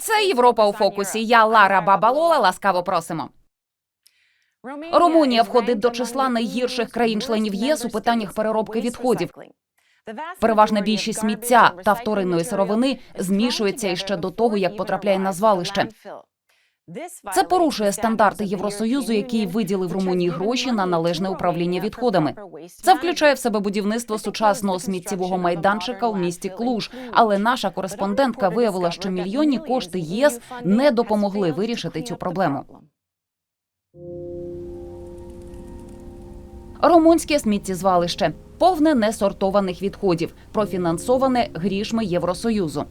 Це Європа у фокусі. Я Лара Бабалола. Ласкаво просимо. Румунія входить до числа найгірших країн-членів ЄС у питаннях переробки відходів. Переважна більшість сміття та вторинної сировини змішується іще до того, як потрапляє на звалище. Це порушує стандарти Євросоюзу, який виділив Румунії гроші на належне управління відходами. Це включає в себе будівництво сучасного сміттєвого майданчика в місті Клуж. Але наша кореспондентка виявила, що мільйонні кошти ЄС не допомогли вирішити цю проблему. Румунське сміттєзвалище повне несортованих відходів, профінансоване грішми Євросоюзу.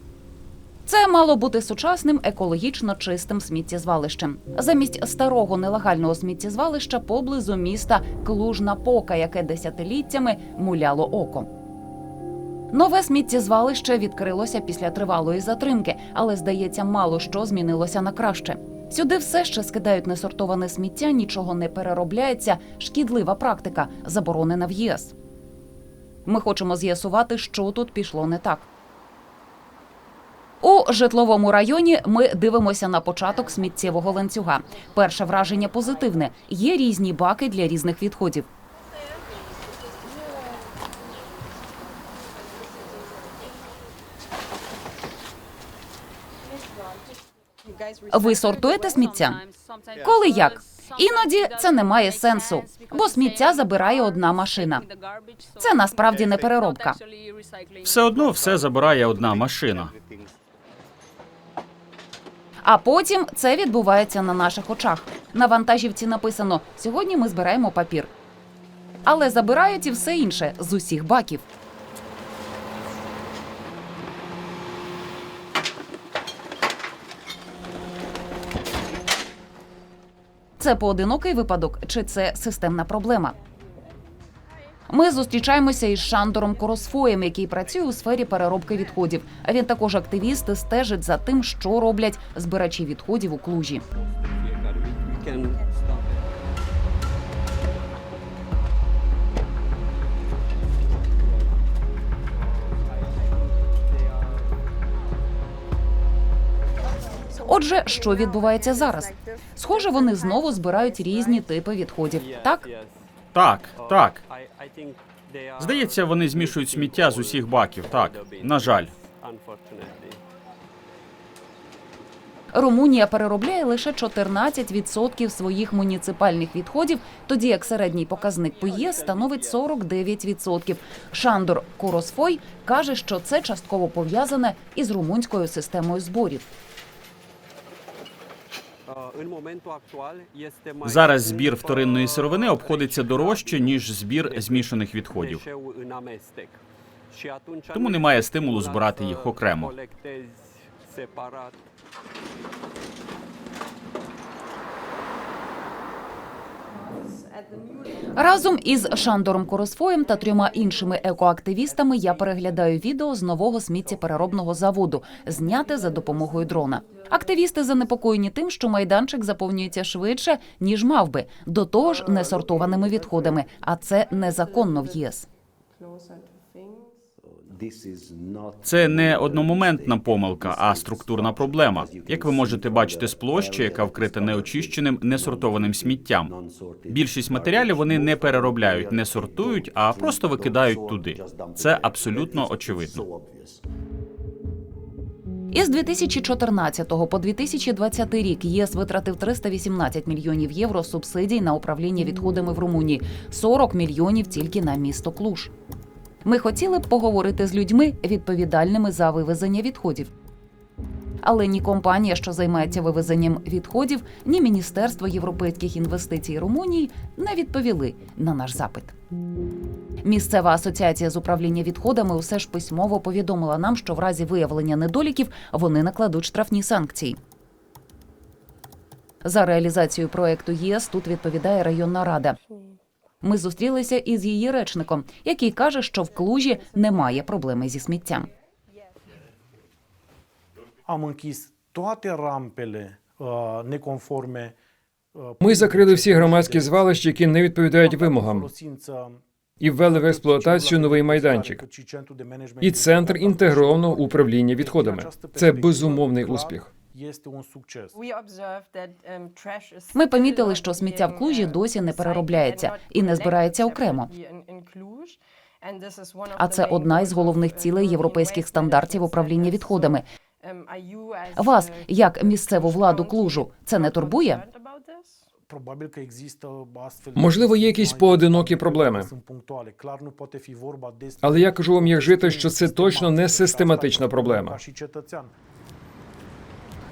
Це мало бути сучасним екологічно чистим сміттєзвалищем. Замість старого нелегального сміттєзвалища поблизу міста Клужна Пока, яке десятиліттями муляло око. Нове сміттєзвалище відкрилося після тривалої затримки, але здається, мало що змінилося на краще. Сюди все ще скидають несортоване сміття, нічого не переробляється. Шкідлива практика, заборонена в ЄС. Ми хочемо з'ясувати, що тут пішло не так. У житловому районі ми дивимося на початок сміттєвого ланцюга. Перше враження позитивне: є різні баки для різних відходів. Ви сортуєте сміття? Коли як? Іноді це не має сенсу, бо сміття забирає одна машина. Це насправді не переробка. Все одно все забирає одна машина. А потім це відбувається на наших очах. На вантажівці написано: сьогодні ми збираємо папір. Але забирають і все інше з усіх баків. Це поодинокий випадок чи це системна проблема? Ми зустрічаємося із Шандором Коросфоєм, який працює у сфері переробки відходів. А він також активіст і стежить за тим, що роблять збирачі відходів у клужі. Отже, що відбувається зараз? Схоже, вони знову збирають різні типи відходів. Так Так, так. Здається, вони змішують сміття з усіх баків. Так, на жаль. Румунія переробляє лише 14% своїх муніципальних відходів, тоді як середній показник по ЄС становить 49%. Шандор Коросфой каже, що це частково пов'язане із румунською системою зборів. Зараз збір вторинної сировини обходиться дорожче ніж збір змішаних відходів. Тому немає стимулу збирати їх окремо. Разом із Шандором Коросфоєм та трьома іншими екоактивістами я переглядаю відео з нового сміттєпереробного заводу, зняте за допомогою дрона. Активісти занепокоєні тим, що майданчик заповнюється швидше ніж мав би, до того ж несортованими відходами, а це незаконно в ЄС. Це не одномоментна помилка, а структурна проблема. Як ви можете бачити з площі, яка вкрита неочищеним, несортованим сміттям. Більшість матеріалів вони не переробляють, не сортують, а просто викидають туди. Це абсолютно очевидно. Із 2014 по 2020 рік ЄС витратив 318 мільйонів євро субсидій на управління відходами в Румунії, 40 мільйонів тільки на місто Клуж. Ми хотіли б поговорити з людьми, відповідальними за вивезення відходів. Але ні компанія, що займається вивезенням відходів, ні Міністерство європейських інвестицій Румунії не відповіли на наш запит. Місцева асоціація з управління відходами усе ж письмово повідомила нам, що в разі виявлення недоліків вони накладуть штрафні санкції. За реалізацію проекту ЄС тут відповідає районна рада. Ми зустрілися із її речником, який каже, що в клужі немає проблеми зі сміттям. Am închis toate rampele uh, neconforme. uh, Ми закрили всі громадські звалища, які не відповідають вимогам, folosință і ввели в експлуатацію новий майданчик і центр інтегрованого управління відходами. Це безумовний успіх. Este un succes. Ми помітили, що сміття в Клужі досі не переробляється і не збирається окремо. А це одна із головних цілей європейських стандартів управління відходами. Вас, як місцеву владу Клужу, це не турбує? Можливо, є якісь поодинокі проблеми. Але я кажу вам як житель, що це точно не систематична проблема.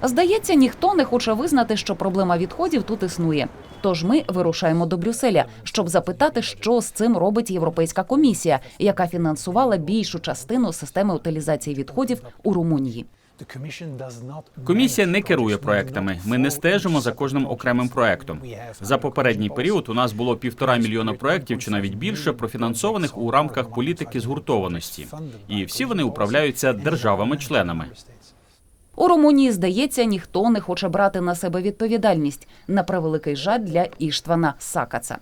Здається, ніхто не хоче визнати, що проблема відходів тут існує. Тож ми вирушаємо до Брюсселя, щоб запитати, що з цим робить Європейська комісія, яка фінансувала більшу частину системи утилізації відходів у Румунії. Комісія не керує проектами. Ми не стежимо за кожним окремим проектом. За попередній період у нас було півтора мільйона проектів чи навіть більше профінансованих у рамках політики згуртованості, і всі вони управляються державами-членами. У Румунії, здається, ніхто не хоче брати на себе відповідальність на превеликий жаль для Іштвана Сакаца.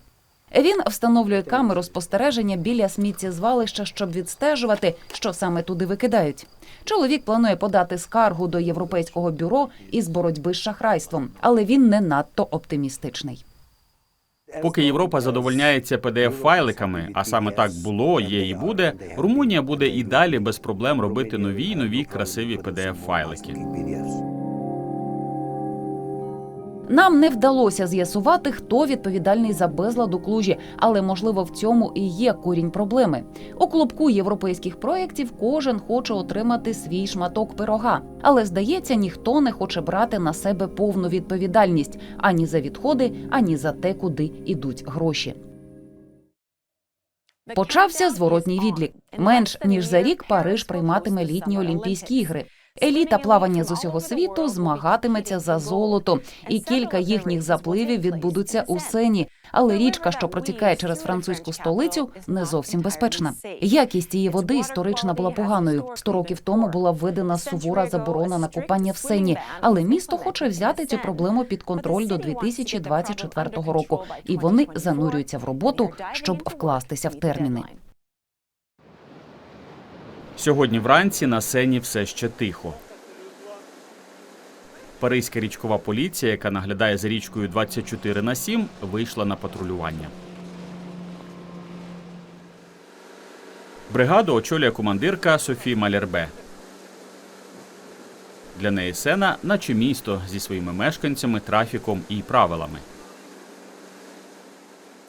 Він встановлює камеру спостереження біля сміттєзвалища, щоб відстежувати, що саме туди викидають. Чоловік планує подати скаргу до Європейського бюро із боротьби з шахрайством, але він не надто оптимістичний. Поки Європа задовольняється pdf файликами, а саме так було, є і буде, Румунія буде і далі без проблем робити нові й нові красиві pdf файлики. Нам не вдалося з'ясувати, хто відповідальний за безлад у клужі, але можливо в цьому і є корінь проблеми. У клубку європейських проєктів кожен хоче отримати свій шматок пирога, але здається, ніхто не хоче брати на себе повну відповідальність ані за відходи, ані за те, куди йдуть гроші. Почався зворотній відлік. Менш ніж за рік Париж прийматиме літні Олімпійські ігри. Еліта плавання з усього світу змагатиметься за золото, і кілька їхніх запливів відбудуться у сені. Але річка, що протікає через французьку столицю, не зовсім безпечна. Якість її води історично була поганою. Сто років тому була введена сувора заборона на купання в сені, але місто хоче взяти цю проблему під контроль до 2024 року, і вони занурюються в роботу, щоб вкластися в терміни. Сьогодні вранці на сені все ще тихо. Паризька річкова поліція, яка наглядає за річкою 24 на 7, вийшла на патрулювання. Бригаду очолює командирка Софі Малярбе. Для неї сена, наче місто зі своїми мешканцями, трафіком і правилами.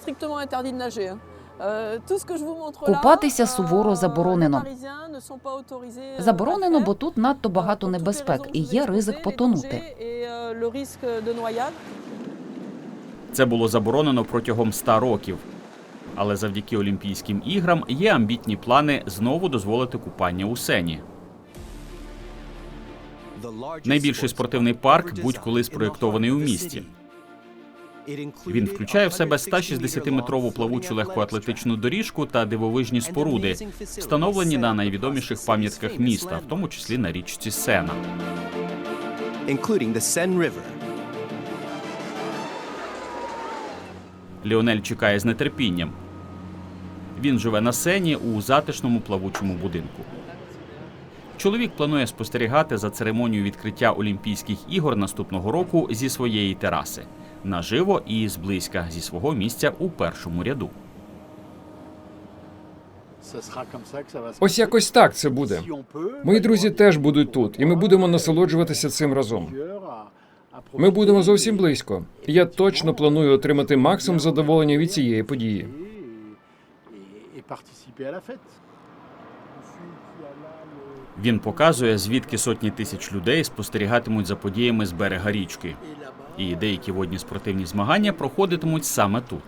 strictement interdit là, Купатися euh, суворо заборонено. euh, Заборонено, бо тут надто багато небезпек і є ризик потонути. euh. Це було заборонено протягом 100 років. Але завдяки Олімпійським іграм є амбітні плани знову дозволити купання у сені. Найбільший спортивний парк будь-коли спроєктований у місті. Він включає в себе 160-метрову плавучу легкоатлетичну доріжку та дивовижні споруди, встановлені на найвідоміших пам'ятках міста, в тому числі на річці Сена. Ліонель чекає з нетерпінням. Він живе на сені у затишному плавучому будинку. Чоловік планує спостерігати за церемонією відкриття Олімпійських ігор наступного року зі своєї тераси наживо і зблизька зі свого місця у першому ряду. Ось якось так це буде. Мої друзі теж будуть тут, і ми будемо насолоджуватися цим разом. Ми будемо зовсім близько. Я точно планую отримати максимум задоволення від цієї події. Він показує, звідки сотні тисяч людей спостерігатимуть за подіями з берега річки. І деякі водні спортивні змагання проходитимуть саме тут.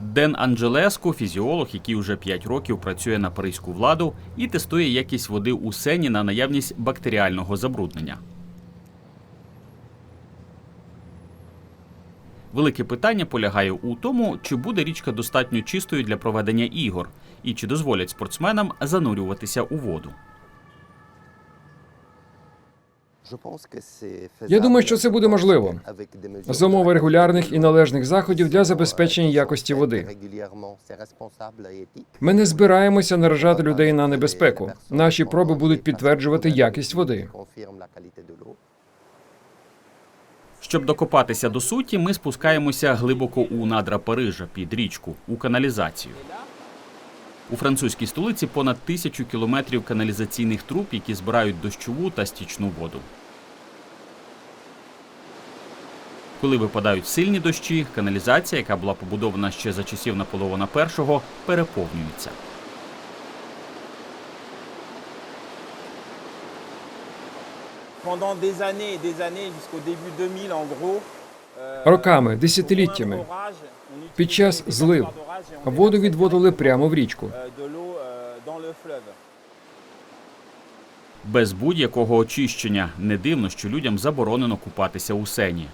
Ден Анджелеско, фізіолог, який уже 5 років працює на паризьку владу і тестує якість води у сені на наявність бактеріального забруднення. Велике питання полягає у тому, чи буде річка достатньо чистою для проведення ігор, і чи дозволять спортсменам занурюватися у воду. Я думаю, що це буде можливо. За умови регулярних і належних заходів для забезпечення якості води. Ми не збираємося наражати людей на небезпеку. Наші проби будуть підтверджувати якість води. Щоб докопатися до суті, ми спускаємося глибоко у надра Парижа під річку у каналізацію. У французькій столиці понад тисячу кілометрів каналізаційних труб, які збирають дощову та стічну воду. Коли випадають сильні дощі, каналізація, яка була побудована ще за часів Наполеона І, переповнюється. pendant des années et des années jusqu'au début 2000 en gros. euh, Роками, десятиліттями, під час злив воду відводили прямо в річку. le fleuve. Без будь-якого очищення не дивно, що людям заборонено купатися у сені.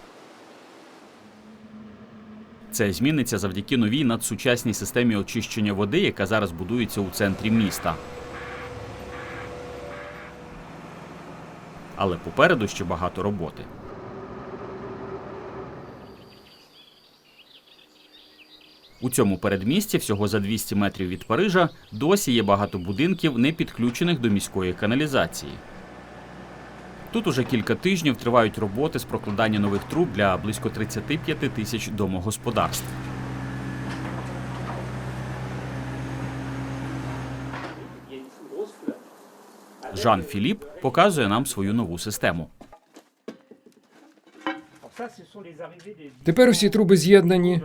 Це зміниться завдяки новій надсучасній системі очищення води, яка зараз будується у центрі міста. Але попереду ще багато роботи. У цьому передмісті, всього за 200 метрів від Парижа, досі є багато будинків, не підключених до міської каналізації. Тут уже кілька тижнів тривають роботи з прокладання нових труб для близько 35 тисяч домогосподарств. Жан Філіп показує нам свою нову систему. Тепер усі труби з'єднані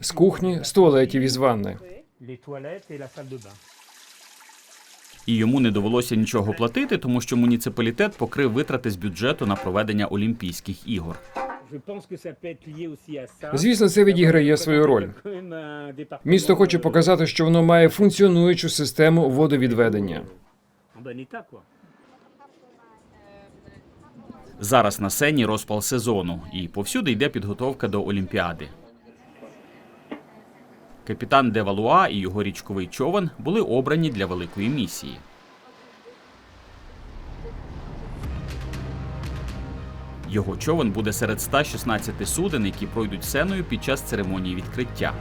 з кухні, з туалетів і з ванни. І йому не довелося нічого платити, тому що муніципалітет покрив витрати з бюджету на проведення Олімпійських ігор. Звісно, це відіграє свою роль. Місто хоче показати, що воно має функціонуючу систему водовідведення. Зараз на сцені розпал сезону, і повсюди йде підготовка до Олімпіади. Капітан Девалуа і його річковий човен були обрані для великої місії. Його човен буде серед 116 суден, які пройдуть сценою під час церемонії відкриття.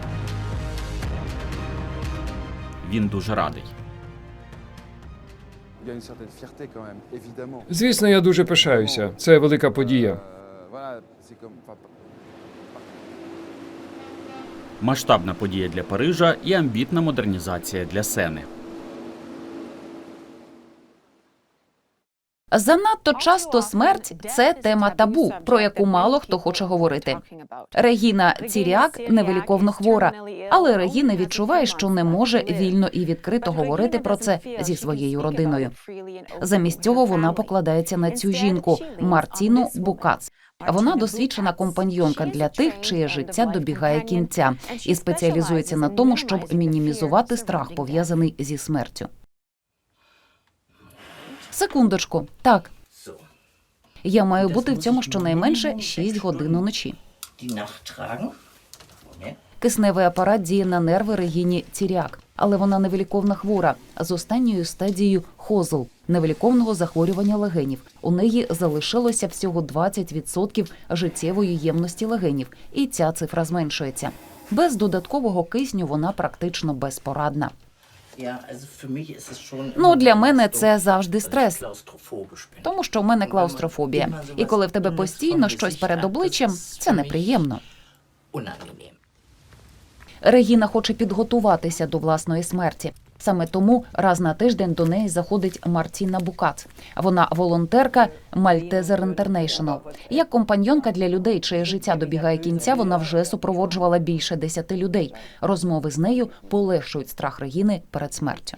Він дуже радий. Звісно, я дуже пишаюся. Це велика подія. Масштабна подія для Парижа і амбітна модернізація для Сени. Занадто часто смерть це тема табу, про яку мало хто хоче говорити. Регіна Ціряк невиліковно хвора, але Регіна відчуває, що не може вільно і відкрито говорити про це зі своєю родиною. Замість цього вона покладається на цю жінку Мартіну Букац. Вона досвідчена компаньйонка для тих, чиє життя добігає кінця, і спеціалізується на тому, щоб мінімізувати страх, пов'язаний зі смертю. Секундочку, так. Я маю бути в цьому щонайменше 6 годин уночі. Кисневий апарат діє на нерви Регіні Ціряк, але вона невиліковна хвора з останньою стадією хозл невиліковного захворювання легенів. У неї залишилося всього 20% життєвої ємності легенів, і ця цифра зменшується. Без додаткового кисню вона практично безпорадна. Ну для мене це завжди стрес, тому що в мене клаустрофобія. І коли в тебе постійно щось перед обличчям, це неприємно. Регіна хоче підготуватися до власної смерті. Саме тому раз на тиждень до неї заходить Мартіна Букац. Вона волонтерка Malteser International. Як компаньонка для людей, чиє життя добігає кінця, вона вже супроводжувала більше десяти людей. Розмови з нею полегшують страх Регіни перед смертю.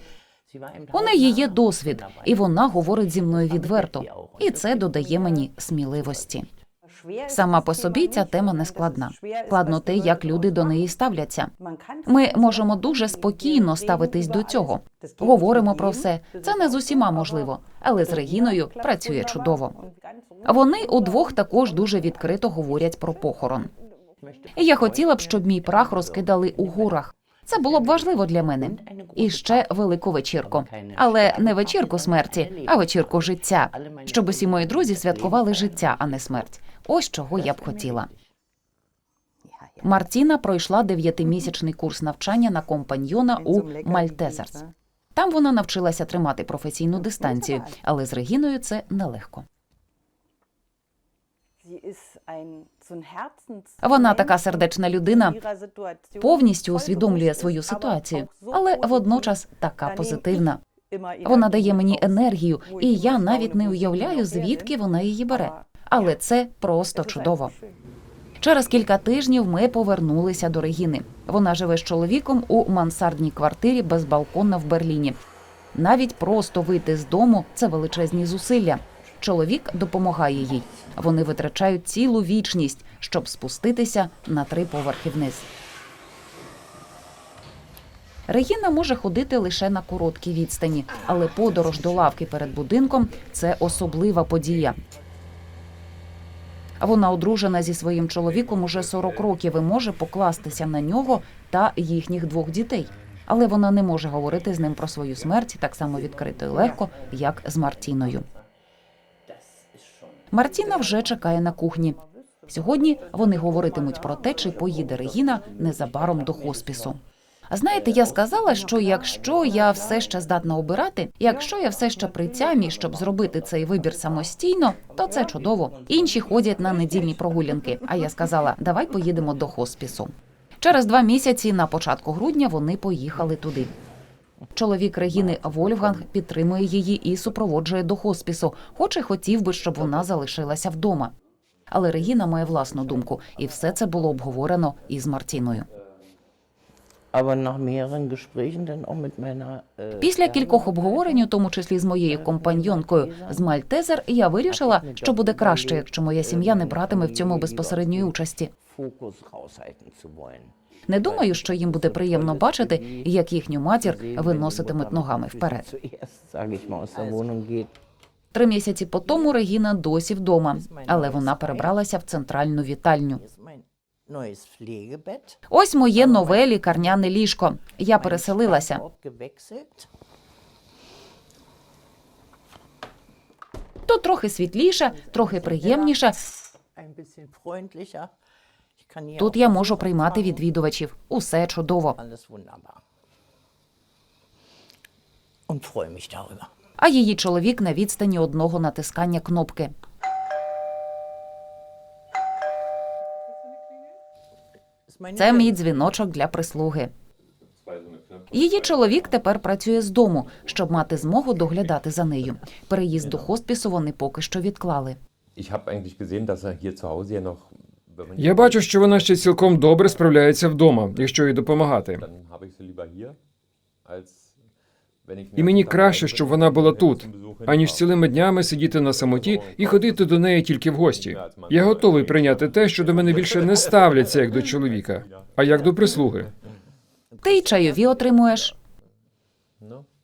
У неї є досвід, і вона говорить зі мною відверто. І це додає мені сміливості. Сама по собі ця тема не складна. Складно те, як люди до неї ставляться. Ми можемо дуже спокійно ставитись до цього. Говоримо про все. Це не з усіма можливо, але з Регіною працює чудово. Вони удвох також дуже відкрито говорять про похорон. Я хотіла б, щоб мій прах розкидали у горах. Це було б важливо для мене. І ще велику вечірку. Але не вечірку смерті, а вечірку життя. Щоб усі мої друзі святкували життя, а не смерть. Ось чого я б хотіла. Мартіна пройшла дев'ятимісячний курс навчання на компаньйона у Мальтезерс. Там вона навчилася тримати професійну дистанцію, але з Регіною це нелегко. Вона така сердечна людина, повністю усвідомлює свою ситуацію, але водночас така позитивна. Вона дає мені енергію, і я навіть не уявляю, звідки вона її бере. Але це просто чудово. Через кілька тижнів ми повернулися до Регіни. Вона живе з чоловіком у мансардній квартирі без балкона в Берліні. Навіть просто вийти з дому це величезні зусилля. Чоловік допомагає їй. Вони витрачають цілу вічність, щоб спуститися на три поверхи вниз. Регіна може ходити лише на короткій відстані, але подорож до лавки перед будинком це особлива подія. Вона одружена зі своїм чоловіком уже 40 років і може покластися на нього та їхніх двох дітей. Але вона не може говорити з ним про свою смерть так само відкрито і легко, як з Мартіною. Мартіна вже чекає на кухні. Сьогодні вони говоритимуть про те, чи поїде Регіна незабаром до хоспісу. А знаєте, я сказала, що якщо я все ще здатна обирати, якщо я все ще при тямі, щоб зробити цей вибір самостійно, то це чудово. Інші ходять на недільні прогулянки. А я сказала, давай поїдемо до хоспісу. Через два місяці на початку грудня вони поїхали туди. Чоловік Регіни Вольфганг підтримує її і супроводжує до хоспісу, хоч і хотів би, щоб вона залишилася вдома. Але Регіна має власну думку, і все це було обговорено із Мартіною. Після кількох обговорень, у тому числі з моєю компаньйонкою з Мальтезер, я вирішила, що буде краще, якщо моя сім'я не братиме в цьому безпосередньої участі. Не думаю, що їм буде приємно бачити, як їхню матір виноситимуть ногами вперед. Три місяці по тому Регіна досі вдома, але вона перебралася в центральну вітальню. Ось моє нове лікарняне ліжко. Я переселилася. Тут трохи світліше, трохи приємніше. Тут я можу приймати відвідувачів. Усе чудово. А її чоловік на відстані одного натискання кнопки. Це мій дзвіночок для прислуги. Її чоловік тепер працює з дому, щоб мати змогу доглядати за нею. Переїзд до хоспісу вони поки що відклали. Er Я бачу, що вона ще цілком добре справляється вдома, якщо їй допомагати. І мені краще, щоб вона була тут, аніж цілими днями сидіти на самоті і ходити до неї тільки в гості. Я готовий прийняти те, що до мене більше не ставляться як до чоловіка, а як до прислуги. Ти й чайові отримуєш.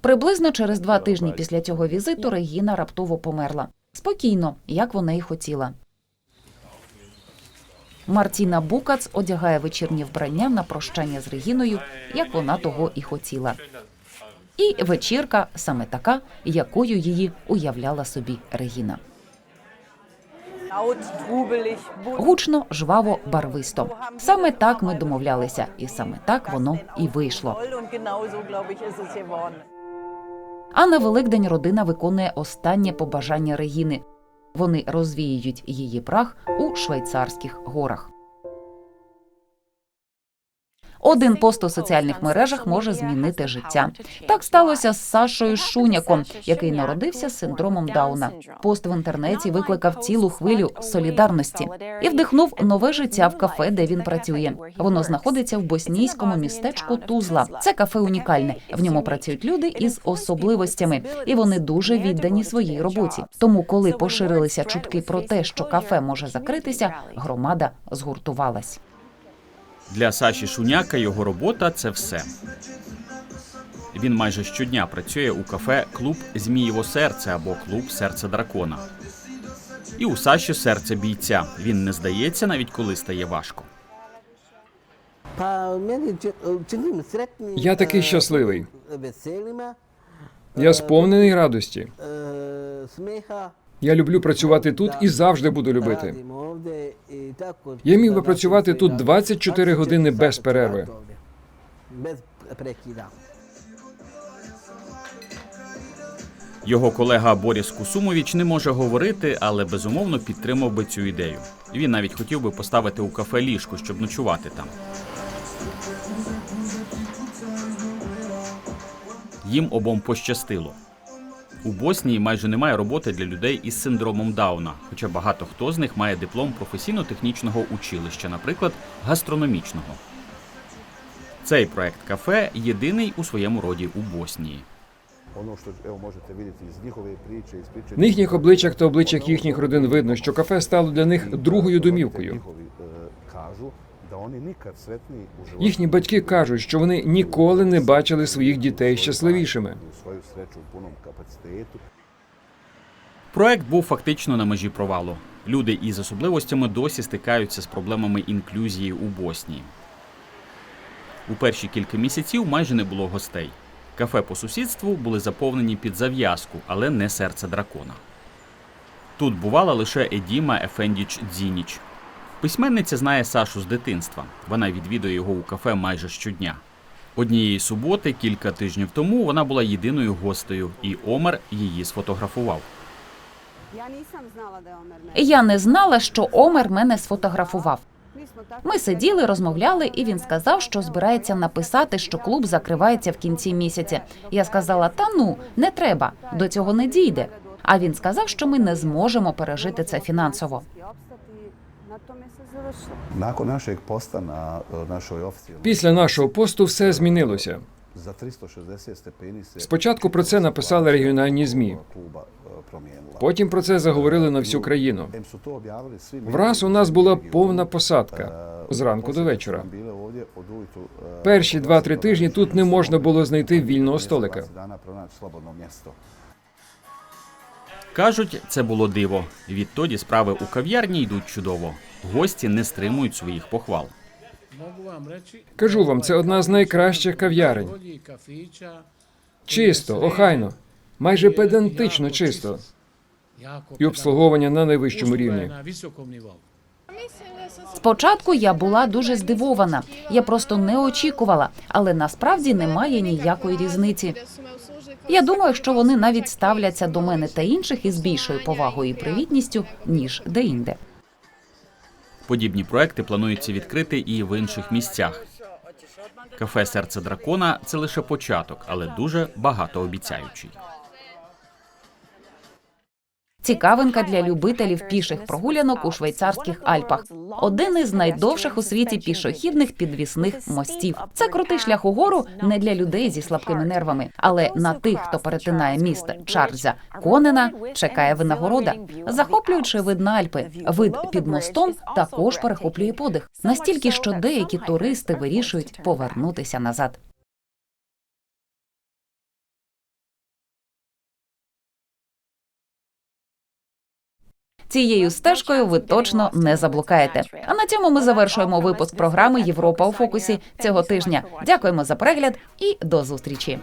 Приблизно через два тижні після цього візиту Регіна раптово померла. Спокійно, як вона і хотіла. Мартіна Букац одягає вечірнє вбрання на прощання з Регіною, як вона того і хотіла. І вечірка саме така, якою її уявляла собі Регіна. Гучно, жваво, барвисто. Саме так ми домовлялися, і саме так воно і вийшло. А на Великдень родина виконує останнє побажання Регіни. Вони розвіюють її прах у швейцарських горах. Один пост у соціальних мережах може змінити життя. Так сталося з Сашою Шуняком, який народився з синдромом Дауна. Пост в інтернеті викликав цілу хвилю солідарності і вдихнув нове життя в кафе, де він працює. Воно знаходиться в боснійському містечку Тузла. Це кафе унікальне. В ньому працюють люди із особливостями, і вони дуже віддані своїй роботі. Тому, коли поширилися чутки про те, що кафе може закритися, громада згуртувалась. Для Саші Шуняка його робота це все. Він майже щодня працює у кафе Клуб Змієво серце або Клуб Серце дракона. І у Саші серце бійця. Він не здається, навіть коли стає важко. Я такий щасливий. Я сповнений радості. Я люблю працювати тут і завжди буду любити. Я міг би працювати тут 24 години без перерви. Його колега Боріс Кусумович не може говорити, але безумовно підтримав би цю ідею. Він навіть хотів би поставити у кафе ліжко, щоб ночувати там. Їм обом пощастило. У Боснії майже немає роботи для людей із синдромом Дауна, хоча багато хто з них має диплом професійно-технічного училища, наприклад, гастрономічного. Цей проект кафе єдиний у своєму роді у Боснії. На їхніх обличчях та обличчях їхніх родин видно, що кафе стало для них другою домівкою. Їхні батьки кажуть, що вони ніколи не бачили своїх дітей щасливішими. Проект був фактично на межі провалу. Люди із особливостями досі стикаються з проблемами інклюзії у Боснії. У перші кілька місяців майже не було гостей. Кафе по сусідству були заповнені під зав'язку, але не серце дракона. Тут бувала лише Едіма Ефендіч Дзініч. Письменниця знає Сашу з дитинства. Вона відвідує його у кафе майже щодня. Однієї суботи, кілька тижнів тому, вона була єдиною гостею, і Омер її сфотографував. Я не знала, що Омер мене сфотографував. Ми сиділи, розмовляли, і він сказав, що збирається написати, що клуб закривається в кінці місяця. Я сказала: та ну, не треба, до цього не дійде. А він сказав, що ми не зможемо пережити це фінансово. Nakon našeg posta na e, našoj oficijalnoj Після нашого посту все змінилося. za 360 stepeni Спочатку про це написали регіональні змі. kluba e. Потім про це заговорили на всю країну. To Враз у нас була повна посадка зранку до вечора. Перші два-три тижні тут не можна було знайти вільного столика. 20 dana pronaći. Кажуть, це було диво. Відтоді справи у кав'ярні йдуть чудово. Гості не стримують своїх похвал. Кажу вам, це одна з найкращих кав'ярень. Чисто, охайно, майже педантично чисто. І обслуговування на найвищому рівні. Спочатку я була дуже здивована. Я просто не очікувала, але насправді немає ніякої різниці. Я думаю, що вони навіть ставляться до мене та інших із більшою повагою і привітністю ніж деінде. Подібні проекти планується відкрити і в інших місцях. Кафе Серце дракона це лише початок, але дуже багатообіцяючий. Цікавинка для любителів піших прогулянок у швейцарських Альпах. Один із найдовших у світі пішохідних підвісних мостів. Це крутий шлях угору не для людей зі слабкими нервами, але на тих, хто перетинає міст Чарльза Конена, чекає винагорода. Захоплюючи вид на Альпи, вид під мостом також перехоплює подих. Настільки, що деякі туристи вирішують повернутися назад. Цією стежкою ви точно не заблукаєте. А на цьому ми завершуємо випуск програми Європа у фокусі цього тижня. Дякуємо за перегляд і до зустрічі.